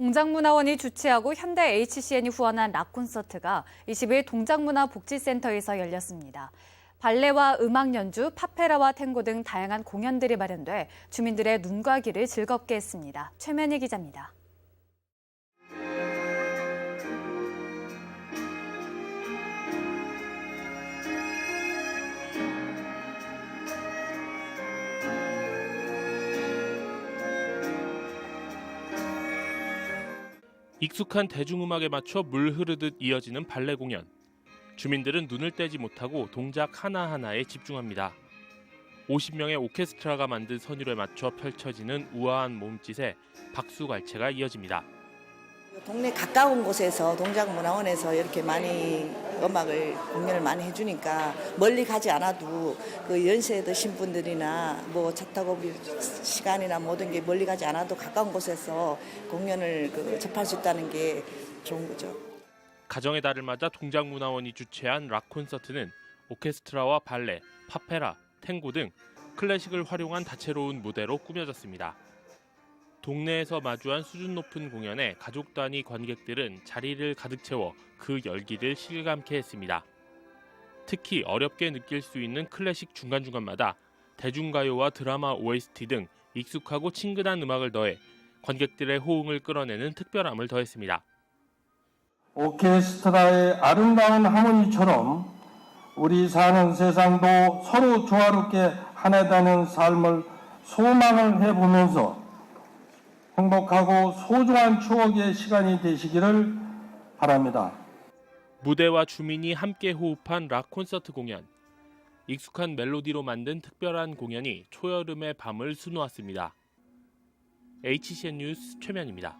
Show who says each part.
Speaker 1: 동작문화원이 주최하고 현대 HCN이 후원한 락 콘서트가 20일 동작문화복지센터에서 열렸습니다. 발레와 음악 연주, 파페라와 탱고 등 다양한 공연들이 마련돼 주민들의 눈과 귀를 즐겁게 했습니다. 최면희 기자입니다.
Speaker 2: 익숙한 대중음악에 맞춰 물 흐르듯 이어지는 발레 공연. 주민들은 눈을 떼지 못하고 동작 하나하나에 집중합니다. 50명의 오케스트라가 만든 선율에 맞춰 펼쳐지는 우아한 몸짓에 박수갈채가 이어집니다.
Speaker 3: 동네 가까운 곳에서 동작문화원에서 이렇게 많이 음악을 공연을 많이 해주니까 멀리 가지 않아도 그 연세 드신 분들이나 뭐 차 타고 올 시간이나 모든 게 멀리 가지 않아도 가까운 곳에서 공연을 그 접할 수 있다는 게 좋은 거죠.
Speaker 2: 가정의 달을 맞아 동작문화원이 주최한 락 콘서트는 오케스트라와 발레, 파페라, 탱고 등 클래식을 활용한 다채로운 무대로 꾸며졌습니다. 동네에서 마주한 수준 높은 공연에 가족 단위 관객들은 자리를 가득 채워 그 열기를 실감케 했습니다. 특히 어렵게 느낄 수 있는 클래식 중간중간마다 대중가요와 드라마 OST 등 익숙하고 친근한 음악을 더해 관객들의 호응을 끌어내는 특별함을 더했습니다.
Speaker 4: 오케스트라의 아름다운 하모니처럼 우리 사는 세상도 서로 조화롭게 하나되는 삶을 소망을 해보면서 행복하고 소중한 추억의 시간이 되시기를 바랍니다.
Speaker 2: 무대와 주민이 함께 호흡한 락 콘서트 공연. 익숙한 멜로디로 만든 특별한 공연이 초여름의 밤을 수놓았습니다. HCN 뉴스 최면입니다.